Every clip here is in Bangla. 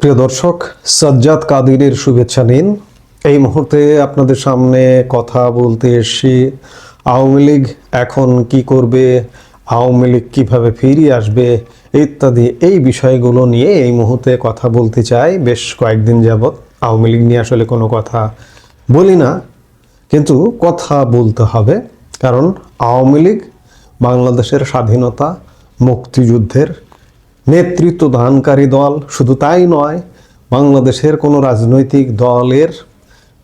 প্রিয় দর্শক, সাজ্জাদ কাদিরের শুভেচ্ছা নিন। এই মুহূর্তে আপনাদের সামনে কথা বলতে এসছি, আওয়ামী লীগ এখন কি করবে, আওয়ামী লীগ কীভাবে ফিরিয়ে আসবে ইত্যাদি এই বিষয়গুলো নিয়ে এই মুহূর্তে কথা বলতে চাই। বেশ কয়েকদিন যাবৎ আওয়ামী লীগ নিয়ে আসলে কোনো কথা বলি না, কিন্তু কথা বলতে হবে, কারণ আওয়ামী লীগ বাংলাদেশের স্বাধীনতা মুক্তিযুদ্ধের নেতৃত্ব দানকারী দল। শুধু তাই নয়, বাংলাদেশের কোনো রাজনৈতিক দলের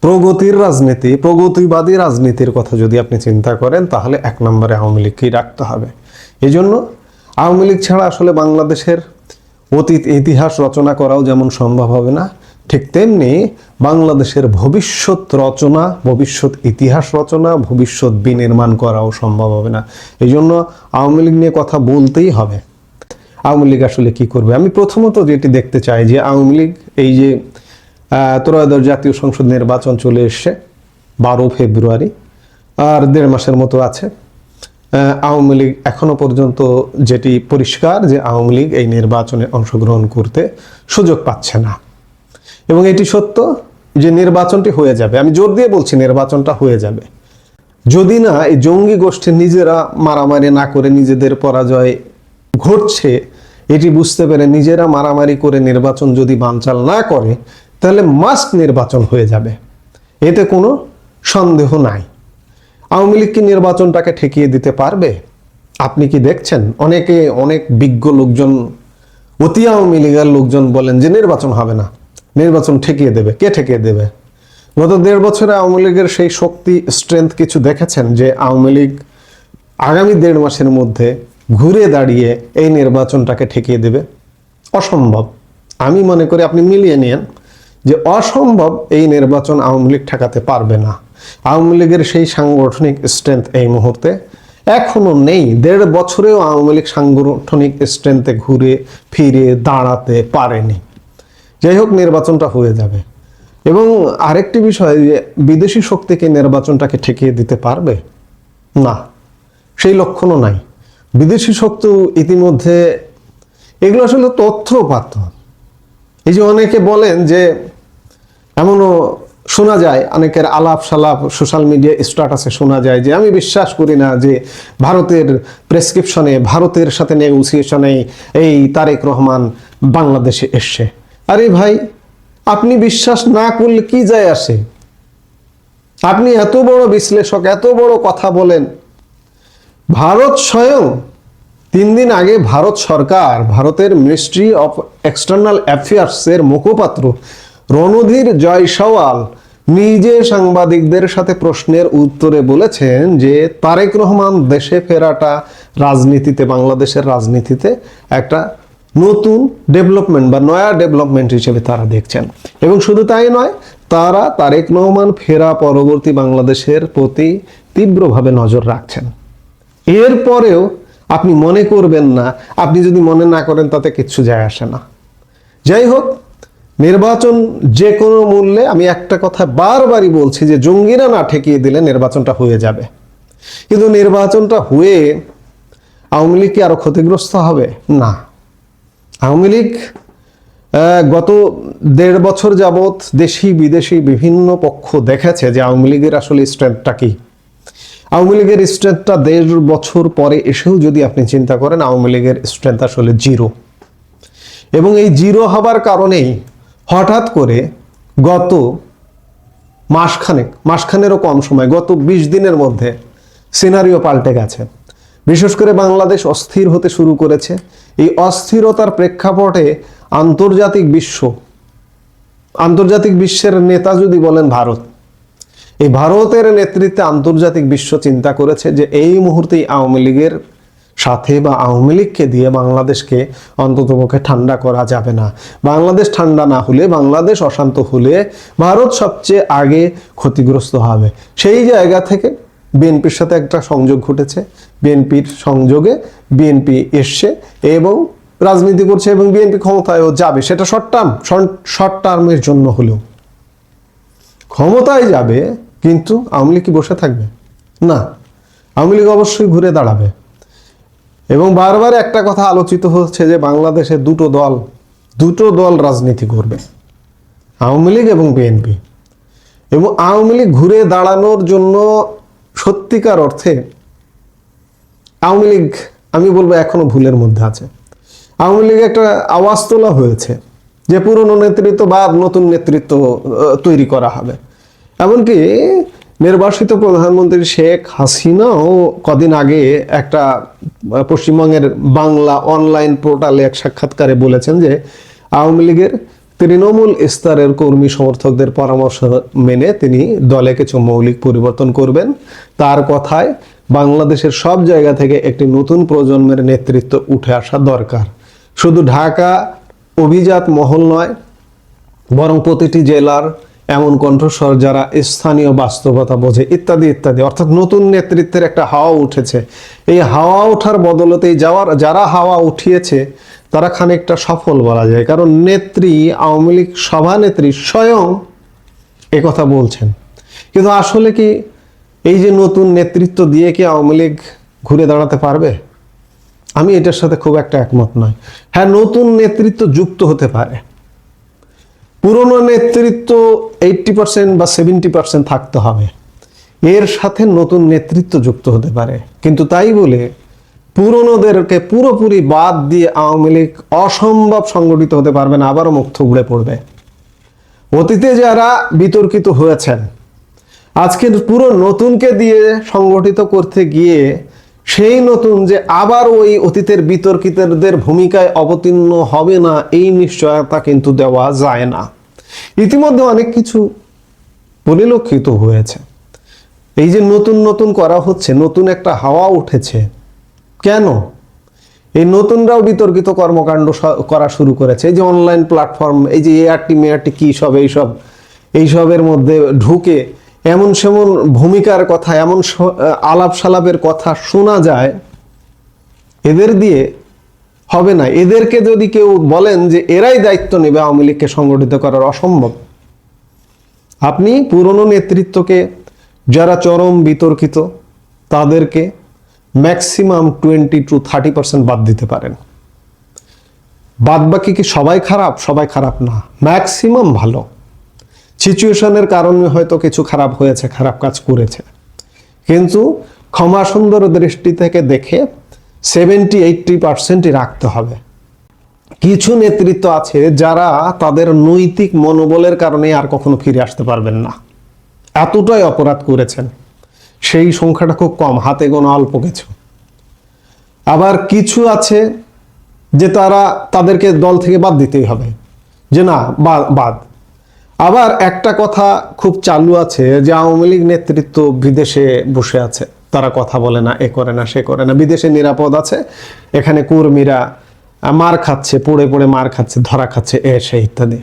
প্রগতির রাজনীতি, প্রগতিবাদী রাজনীতির কথা যদি আপনি চিন্তা করেন, তাহলে এক নম্বরে আওয়ামী লীগকেই রাখতে হবে। এই জন্য আওয়ামী লীগ ছাড়া আসলে বাংলাদেশের অতীত ইতিহাস রচনা করাও যেমন সম্ভব হবে না, ঠিক তেমনি বাংলাদেশের ভবিষ্যৎ রচনা, ভবিষ্যৎ ইতিহাস রচনা, ভবিষ্যৎ বিনির্মাণ করাও সম্ভব হবে না। এই জন্য আওয়ামী লীগ নিয়ে কথা বলতেই হবে। আওয়ামী লীগ আসলে কি করবে? আমি প্রথমত যেটি দেখতে চাই যে আওয়ামী লীগ, এই যে ত্রয়োদশ জাতীয় সংসদ নির্বাচন চলে এসছে বারো ফেব্রুয়ারি, আর দেড় মাসের মতো আছে। আওয়ামী লীগ এখনও পর্যন্ত যেটি পরিষ্কার যে আওয়ামী লীগ এই নির্বাচনে অংশগ্রহণ করতে সুযোগ পাচ্ছে না। এবং এটি সত্য যে নির্বাচনটি হয়ে যাবে। আমি জোর দিয়ে বলছি নির্বাচনটা হয়ে যাবে। যদি না এই জঙ্গি গোষ্ঠী নিজেরা মারামারি না করে নিজেদের পরাজয় ঘটছে এটি বুঝতে পেরে নিজেরা মারামারি করে নির্বাচন যদি বানচাল না করে, তাহলে মাস্ট নির্বাচন হয়ে যাবে। এতে কোনো সন্দেহ নাই। আওয়ামী লীগ কি নির্বাচনটাকে ঠেকিয়ে দিতে পারবে? আপনি কি দেখছেন? অনেকে অনেক বিজ্ঞ লোকজন, অতি আওয়ামী লীগের লোকজন বলেন যে নির্বাচন হবে না। নির্বাচন ঠেকিয়ে দেবে। কে ঠেকিয়ে দেবে? গত দেড় বছরে আওয়ামী লীগের সেই শক্তি স্ট্রেংথ কিছু দেখেছেন যে আওয়ামী লীগ আগামী দেড় মাসের মধ্যে ঘুরে দাঁড়িয়ে এই নির্বাচনটাকে ঠেকিয়ে দেবে। অসম্ভব। আমি মনে করি আপনি মিলিয়ে নিন যে অসম্ভব এই নির্বাচন আওয়ামী লীগ ঠেকাতে পারবে না। আওয়ামী লীগের সেই সাংগঠনিক স্ট্রেংথ এই মুহূর্তে এখনও নেই। দেড় বছরেও আওয়ামী লীগ সাংগঠনিক স্ট্রেংথে ঘুরে, ফিরে, দাঁড়াতে পারেনি। যাই হোক, নির্বাচনটা হয়ে যাবে। এবং আরেকটি বিষয় যে বিদেশি শক্তিকে নির্বাচনটাকে ঠেকিয়ে দিতে পারবে? না। সেই লক্ষণও নাই। বিদেশি শক্তি ইতিমধ্যে এগুলো আসলে তথ্য তথ্যপাত এই যে অনেকে বলেন যে এমনও শোনা যায়, অনেকের আলাপ সালাপ সোশ্যাল মিডিয়া স্ট্যাটাসে শোনা যায় যে আমি বিশ্বাস করি না যে ভারতের প্রেসক্রিপশনে, ভারতের সাথে নেগোসিয়েশনে এই তারেক রহমান বাংলাদেশে এসছে। আরে ভাই, আপনি বিশ্বাস না করলে কি যায় আসে? আপনি এত বড় বিশ্লেষক, এত বড় কথা বলেন। ভারত স্বয়ং তিন দিন আগে ভারত সরকার, ভারতের মিনিস্ট্রি অফ এক্সটার্নাল অ্যাফেয়ার্সের মুখপাত্র রণধীর জয়সওয়াল নিজে সাংবাদিকদের সাথে প্রশ্নের উত্তরে বলেছেন যে, তারেক রহমান দেশে ফেরাটা রাজনীতিতে, বাংলাদেশের রাজনীতিতে একটা নতুন ডেভেলপমেন্ট বা নয়া ডেভেলপমেন্ট হিসেবে তারা দেখছেন। এবং শুধু তাই নয়, তারা তারেক রহমান ফেরা পরবর্তী বাংলাদেশের প্রতি তীব্রভাবে নজর রাখছেন। এরপরেও আপনি মনে করবেন না, আপনি যদি মনে না করেন তাতে কিচ্ছু যায় আসে না। যাই হোক, নির্বাচন যে কোনো মূল্যে আমি একটা কথা বারবারই বলছি যে জঙ্গিরা না ঠেকিয়ে দিলে নির্বাচনটা হয়ে যাবে। কিন্তু নির্বাচনটা হয়ে আওয়ামী লীগ কি আরও ক্ষতিগ্রস্ত হবে? না। আওয়ামী লীগ গত দেড় বছর যাবৎ দেশি বিদেশি বিভিন্ন পক্ষ দেখেছে যে আওয়ামী লীগের আসলে স্ট্রেংথটা কি। আওয়ামী লীগের স্ট্রেংথটা দেড় বছর পরে এসেও যদি আপনি চিন্তা করেন, আওয়ামী লীগের স্ট্রেংথ আসলে জিরো। এবং এই জিরো হবার কারণেই হঠাৎ করে গত মাসখানেক, মাসখানেরও কম সময়, গত বিশ দিনের মধ্যে সিনারিও পাল্টে গেছে। বিশেষ করে বাংলাদেশ অস্থির হতে শুরু করেছে। এই অস্থিরতার প্রেক্ষাপটে আন্তর্জাতিক বিশ্ব, আন্তর্জাতিক বিশ্বের নেতা যদি বলেন ভারত এই ভারতের নেতৃত্বে আন্তর্জাতিক বিশ্ব চিন্তা করেছে যে এই মুহূর্তেই আওয়ামী লীগের সাথে বা আওয়ামী লীগকে দিয়ে বাংলাদেশকে অন্ততপক্ষে ঠান্ডা করা যাবে না। বাংলাদেশ ঠান্ডা না হলে, বাংলাদেশ অশান্ত হলে ভারত সবচেয়ে আগে ক্ষতিগ্রস্ত হবে। সেই জায়গা থেকে বিএনপির সাথে একটা সংযোগ ঘটেছে। বিএনপির সংযোগে বিএনপি এসছে এবং রাজনীতি করছে এবং বিএনপি ক্ষমতায়ও যাবে। সেটা শর্ট টার্ম শর্ট টার্মের জন্য হলেও। ক্ষমতায় যাবে কিন্তু আওয়ামী লীগ কি বসে থাকবে? না। আওয়ামী লীগ অবশ্যই ঘুরে দাঁড়াবে। এবং বারবার একটা কথা আলোচিত হচ্ছে যে বাংলাদেশে দুটো দল দুটো দল রাজনীতি করবে। আওয়ামী লীগ এবং বিএনপি। এবং আওয়ামী লীগ ঘুরে দাঁড়ানোর জন্য সত্যিকার অর্থে আওয়ামী লীগ, আমি বলব, এখনও ভুলের মধ্যে আছে। আওয়ামী লীগ একটা আওয়াজ তোলা হয়েছে যে পুরনো নেতৃত্ব বা নতুন নেতৃত্ব তৈরি করা হবে। এমনকি নির্বাসিত প্রধানমন্ত্রী শেখ হাসিনাও কদিন আগে একটা পশ্চিমবঙ্গের বাংলা অনলাইন পোর্টালে এক সাক্ষাৎকারে বলেছেন যে আওয়ামী লীগের তৃণমূল স্তরের কর্মী সমর্থকদের পরামর্শ মেনে তিনি দলে কিছু মৌলিক পরিবর্তন করবেন। তার কথায়, বাংলাদেশের সব জায়গা থেকে একটি নতুন প্রজন্মের নেতৃত্ব উঠে আসা দরকার। শুধু ঢাকা অভিজাত মহল নয়, বরং প্রতিটি জেলার এমন কণ্ঠস্বর যারা স্থানীয় বাস্তবতা বোঝে, ইত্যাদি ইত্যাদি। অর্থাৎ নতুন নেতৃত্বের একটা হাওয়া উঠেছে। এই হাওয়া ওঠার বদলতে যাওয়ার যারা হাওয়া উঠিয়েছে, তারা খানিকটা সফল বলা যায়। কারণ নেত্রী, আওয়ামী লীগ সভানেত্রী স্বয়ং কথা বলছেন। কিন্তু আসলে কি এই যে নতুন নেতৃত্ব দিয়ে কি আওয়ামী লীগ ঘুরে দাঁড়াতে পারবে? আমি এটার সাথে খুব একটা একমত নয়। হ্যাঁ নতুন নেতৃত্ব যুক্ত হতে পারে। পুরনো নেতৃত্ব এইটটি পার্সেন্ট বা সেভেন্টি পার্সেন্ট থাকতে হবে। এর সাথে নতুন নেতৃত্ব যুক্ত হতে পারে। কিন্তু তাই বলে পুরনোদেরকে পুরোপুরি বাদ দিয়ে আওয়ামী লীগ অসম্ভব সংগঠিত হতে পারবে না, আবারও মুখ থুবড়ে পড়বে। অতীতে যারা বিতর্কিত হয়েছেন, আজকের পুরো নতুনকে দিয়ে সংগঠিত করতে গিয়ে সেই নতুন যে আবার ওই অতীতের বিতর্কিতদের ভূমিকায় অবতীর্ণ হবে না, এই নিশ্চয়তা কিন্তু দেওয়া যায় না। ইতিমধ্যে অনেক কিছু পরিলক্ষিত হয়েছে। এই যে নতুন নতুন করা হচ্ছে, নতুন একটা হাওয়া উঠেছে, কেন? এই নতুনরাও বিতর্কিত কর্মকাণ্ড করা শুরু করেছে। এই যে অনলাইন প্ল্যাটফর্ম এই যে এআরটি মেয়ারটি কী সব এইসব এইসবের মধ্যে ঢুকে এমন সেমন ভূমিকার কথা, এমন আলাপ সালাপের কথা শোনা যায়, এদের দিয়ে হবে না। এদেরকে যদি কেউ বলেন যে এরাই দায়িত্ব নেবে আওয়ামী লীগকে সংগঠিত করার, অসম্ভব। আপনি পুরনো নেতৃত্বকে যারা চরম বিতর্কিত, তাদেরকে maximum twenty to thirty percent বাদ দিতে পারেন। বাদ বাকি কি সবাই খারাপ? সবাই খারাপ না। ম্যাক্সিমাম ভালো। সিচুয়েশনের কারণে হয়তো কিছু খারাপ হয়েছে, খারাপ কাজ করেছে। কিন্তু ক্ষমা সুন্দর দৃষ্টি থেকে দেখে সেভেন্টি এইটটি পার্সেন্টই রাখতে হবে। কিছু নেতৃত্ব আছে যারা তাদের নৈতিক মনোবলের কারণে আর কখনো ফিরে আসতে পারবেন না। এতটাই অপরাধ করেছেন। সেই সংখ্যাটা খুব কম, হাতে গোনা অল্প কিছু। আবার কিছু আছে যে তারা তাদেরকে দল থেকে বাদ দিতেই হবে। যে না বাদ। আবার একটা কথা খুব চালু আছে যে আওয়ামী লীগ নেতৃত্ব বিদেশে বসে আছে। তারা কথা বলে না, এ করে না, সে করে না। বিদেশে নিরাপদ আছে, এখানে কর্মীরা মার খাচ্ছে, পড়ে পড়ে মার খাচ্ছে, ধরা খাচ্ছে, এ, সে ইত্যাদি।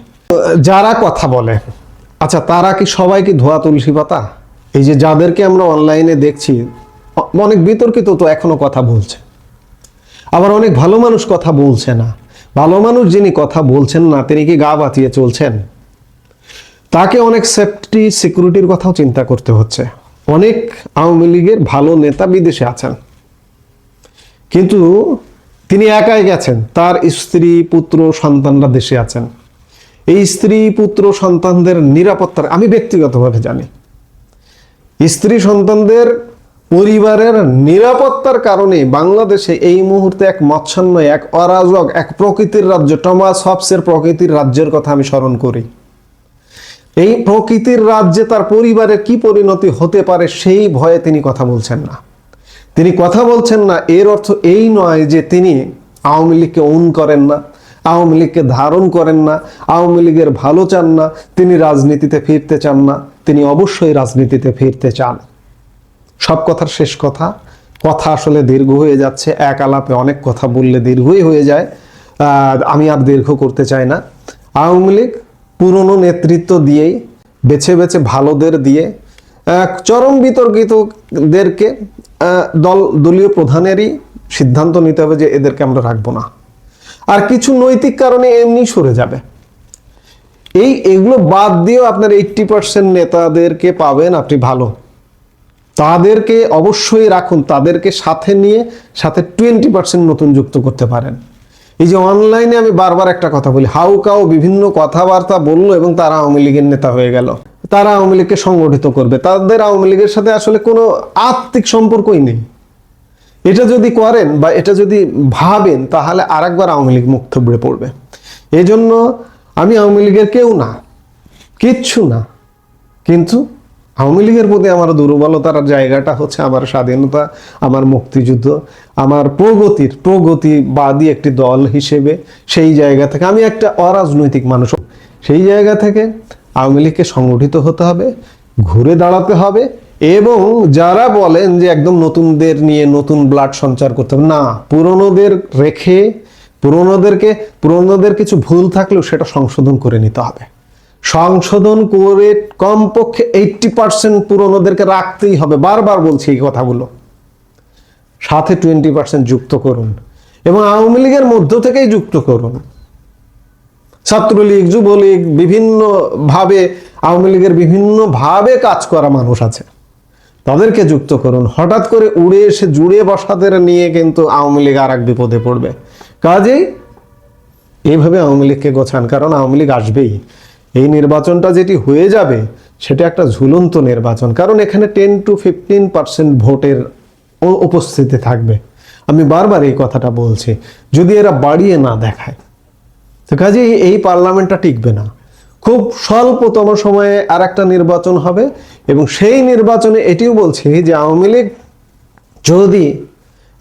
যারা কথা বলে আচ্ছা তারা কি সবাই কি ধোয়া তুলসী পাতা? এই যে যাদেরকে আমরা অনলাইনে দেখছি, অনেক বিতর্কিত তো এখনও কথা বলছে। আবার অনেক ভালো মানুষ কথা বলছে না। ভালো মানুষ যিনি কথা বলছেন না, তিনি কি গা বাঁচিয়ে চলছেন? তাকে অনেক সেফটি সিকিউরিটির কথাও চিন্তা করতে হচ্ছে। অনেক আওয়ামী লীগের ভালো নেতা বিদেশে আছেন। কিন্তু তিনি একাই গেছেন। তার স্ত্রী, পুত্র, সন্তানরা দেশে আছেন। এই স্ত্রী, পুত্র, সন্তানদের নিরাপত্তার আমি ব্যক্তিগতভাবে জানি। স্ত্রী, সন্তানদের পরিবারের নিরাপত্তার কারণে বাংলাদেশে এই মুহূর্তে এক মৎস্যান্ন এক অরাজক, এক প্রকৃতির রাজ্য, টমাস হবসের প্রকৃতির রাজ্যের কথা আমি স্মরণ করি। এই প্রকৃতির রাজ্যে তার পরিবারের কি পরিণতি হতে পারে সেই ভয়ে তিনি কথা বলছেন না। তিনি কথা বলছেন না, এর অর্থ এই নয় যে তিনি আওয়ামী লীগকে ওন করেন না, আওয়ামী লীগকে ধারণ করেন না, আওয়ামী লীগের ভালো চান না, তিনি রাজনীতিতে ফিরতে চান না, তিনি অবশ্যই রাজনীতিতে ফিরতে চান। সব কথার শেষ কথা কথা আসলে দীর্ঘ হয়ে যাচ্ছে, এক আলাপে অনেক কথা বললে দীর্ঘই হয়ে যায় আমি আর দীর্ঘ করতে চাই না। আওয়ামী লীগ পুরনো নেতৃত্ব দিয়েই, বেছে বেছে ভালোদের দিয়ে চরম বিতর্কিতদেরকে দল দলীয় প্রধানেরই সিদ্ধান্ত নিতে হবে যে এদেরকে আমরা রাখব না। আর কিছু নৈতিক কারণে এমনি সরে যাবে। এই এগুলো বাদ দিয়েও আপনার এইটটি পার্সেন্ট নেতাদেরকে পাবেন আপনি ভালো। তাদেরকে অবশ্যই রাখুন, তাদেরকে সাথে নিয়ে, সাথে টোয়েন্টি পার্সেন্ট নতুন যুক্ত করতে পারেন। এই যে অনলাইনে আমি বারবার একটা কথা বলি হাউ কাউ বিভিন্ন কথাবার্তা বলল এবং তারা আওয়ামী লীগের নেতা হয়ে গেল। তারা আওয়ামী লীগকে সংগঠিত করবে। তাদের আওয়ামী লীগের সাথে আসলে কোনো আত্মিক সম্পর্কই নেই। এটা যদি করেন বা এটা যদি ভাবেন, তাহলে আরেকবার আওয়ামী লীগ মুখ থুবড়ে পড়বে। এই জন্য আমি আওয়ামী লীগের কেউ না, কিচ্ছু না। কিন্তু আওয়ামী লীগের প্রতি আমার দুর্বলতার জায়গাটা হচ্ছে আমার স্বাধীনতা, আমার মুক্তিযুদ্ধ, আমার প্রগতির, প্রগতিবাদী একটি দল হিসেবে সেই জায়গা থেকে আমি একটা অরাজনৈতিক মানুষ। সেই জায়গা থেকে আওয়ামী লীগকে সংগঠিত হতে হবে, ঘুরে দাঁড়াতে হবে এবং যারা বলেন যে একদম নতুনদের নিয়ে নতুন ব্লাড সঞ্চার করতে হবে, না, পুরনোদের রেখে, পুরনোদেরকে, পুরনোদের কিছু ভুল থাকলেও সেটা সংশোধন করে নিতে হবে। সংশোধন করে কমপক্ষে এইটটি পার্সেন্ট পুরনোদেরকে রাখতেই হবে। বারবার বলছি এই কথাগুলো। সাথে টোয়েন্টি পার্সেন্ট যুক্ত করুন এবং আওয়ামী লীগের মধ্য থেকেই যুক্ত করুন। ছাত্রলীগ, যুবলীগ বিভিন্ন ভাবে আওয়ামী লীগের বিভিন্ন ভাবে কাজ করা মানুষ আছে। তাদেরকে যুক্ত করুন। হঠাৎ করে উড়ে এসে জুড়ে বসাদের নিয়ে কিন্তু আওয়ামী লীগ আর এক বিপদে পড়বে। কাজেই এইভাবে আওয়ামী লীগকে গোছান, কারণ আওয়ামী লীগ আসবেই। এই নির্বাচনটা যেটি হয়ে যাবে, সেটা একটা ঝুলন্ত নির্বাচন। কারণ এখানে টেন টু ফিফটিন পার্সেন্ট ভোটের উপস্থিতি থাকবে। আমি বারবার এই কথাটা বলছি, যদি এরা বাড়িয়ে না দেখায়, তো কাজেই এই পার্লামেন্টটা টিকবে না। খুব স্বল্পতম সময়ে আর একটা নির্বাচন হবে এবং সেই নির্বাচনে এটিও বলছি যে আওয়ামী লীগ যদি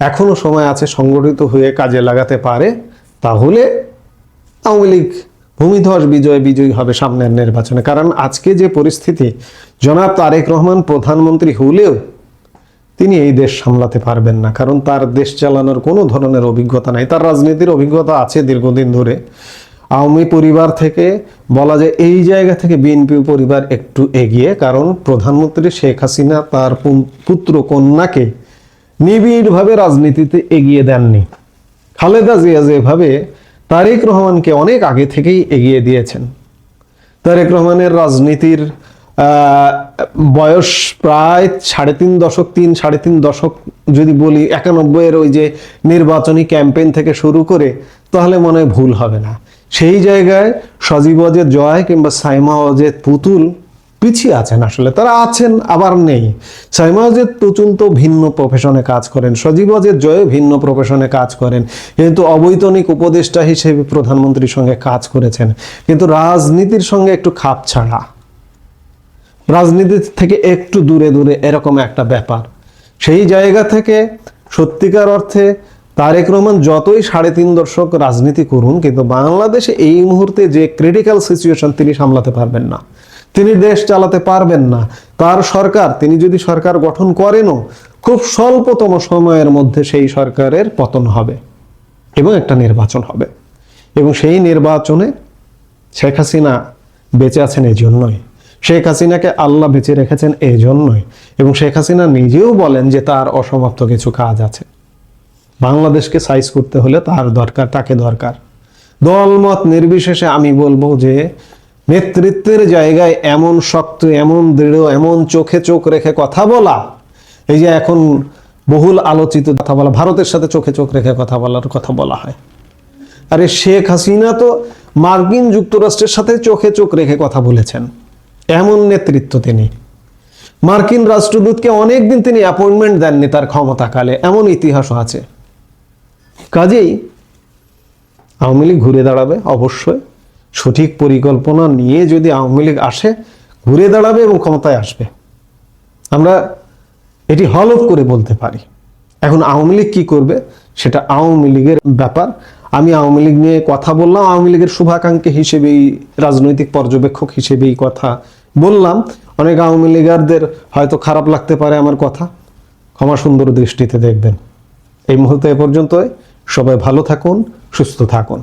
এখনও সময় আছে সংগঠিত হয়ে কাজে লাগাতে পারে, তাহলে আওয়ামী লীগ ভূমিধ্বস বিজয়, বিজয়ী হবে সামনের নির্বাচনে। কারণ আজকে যে পরিস্থিতি, জনাব তারেক রহমান প্রধানমন্ত্রী হলেও তিনি এই দেশ সামলাতে পারবেন না। কারণ তার দেশ চালানোর কোনো ধরনের অভিজ্ঞতা নাই। তার রাজনীতির অভিজ্ঞতা আছে দীর্ঘদিন ধরে। আওয়ামী পরিবার থেকে বলা যায় এই জায়গা থেকে বিএনপি পরিবার একটু এগিয়ে, কারণ প্রধানমন্ত্রী শেখ হাসিনা তার পুত্র কন্যাকে নিবিড়ভাবে রাজনীতিতে এগিয়ে দেননি। খালেদা জিয়া যেভাবে তারেক রহমানকে অনেক আগে থেকেই এগিয়ে দিয়েছেন। তারেক রহমানের রাজনীতির বয়স প্রায় সাড়ে তিন দশক, তিন, সাড়ে তিন দশক যদি বলি, একানব্বইয়ের ওই যে নির্বাচনী ক্যাম্পেইন থেকে শুরু করে, তাহলে মনে হয় ভুল হবে না। সেই জায়গায় সজীব অজের জয় কিংবা সাইমা অজেদ পুতুল পিছিয়ে আছেন আসলে, তারা আছেন, আবার নেই। সাইমা অজেদ পুতুল তো ভিন্ন প্রফেশনে কাজ করেন, সজীব অজের জয় ভিন্ন প্রফেশনে কাজ করেন। কিন্তু অবৈতনিক উপদেষ্টা হিসেবে প্রধানমন্ত্রীর সঙ্গে কাজ করেছেন। কিন্তু রাজনীতির সঙ্গে একটু খাপ ছাড়া। রাজনীতি থেকে একটু দূরে দূরে এরকম একটা ব্যাপার। সেই জায়গা থেকে সত্যিকার অর্থে তারেক রহমান যতই সাড়ে তিন দশক রাজনীতি করুন, কিন্তু বাংলাদেশে এই মুহূর্তে যে ক্রিটিক্যাল সিচুয়েশন তিনি সামলাতে পারবেন না। তিনি দেশ চালাতে পারবেন না। তার সরকার, তিনি যদি সরকার গঠন করেনও, খুব স্বল্পতম সময়ের মধ্যে সেই সরকারের পতন হবে এবং একটা নির্বাচন হবে। এবং সেই নির্বাচনে শেখ হাসিনা বেঁচে আছেন এই জন্যই শেখ হাসিনাকে আল্লাহ বেঁচে রেখেছেন এই জন্যই এবং শেখ হাসিনা নিজেও বলেন যে তার অসমাপ্ত কিছু কাজ আছে। বাংলাদেশকে সাইজ করতে হলে তার দরকার, তাকে দরকার। দলমত নির্বিশেষে আমি বলব যে নেতৃত্বের জায়গায় এমন শক্ত, এমন দৃঢ়, এমন চোখে চোখ রেখে কথা বলা, এই যে এখন বহুল আলোচিত কথা বলা, ভারতের সাথে চোখে চোখ রেখে কথা বলার কথা বলা হয়। আরে শেখ হাসিনা তো মার্কিন যুক্তরাষ্ট্রের সাথে চোখে চোখ রেখে কথা বলেছেন। এমন নেতৃত্ব তিনি। মার্কিন রাষ্ট্রদূতকে অনেকদিন তিনি অ্যাপয়েন্টমেন্ট দেননি তার ক্ষমতাকালে, এমন ইতিহাসও আছে। কাজেই আওয়ামী লীগ ঘুরে দাঁড়াবে, অবশ্যই। সঠিক পরিকল্পনা নিয়ে যদি আওয়ামী লীগ আসে, ঘুরে দাঁড়াবে এবং ক্ষমতায় আসবে। আমরা এটি হলফ করে বলতে পারি। এখন আওয়ামী লীগ কি করবে, সেটা আওয়ামী লীগের ব্যাপার। আমি আওয়ামী লীগ নিয়ে কথা বললাম, আওয়ামী লীগের শুভাকাঙ্ক্ষী হিসেবেই, রাজনৈতিক পর্যবেক্ষক হিসেবেই কথা বললাম। অনেক আওয়ামী লীগারদের হয়তো খারাপ লাগতে পারে আমার কথা। ক্ষমা সুন্দর দৃষ্টিতে দেখবেন। এই মুহূর্তে এ পর্যন্তই। সবাই ভালো থাকুন, সুস্থ থাকুন।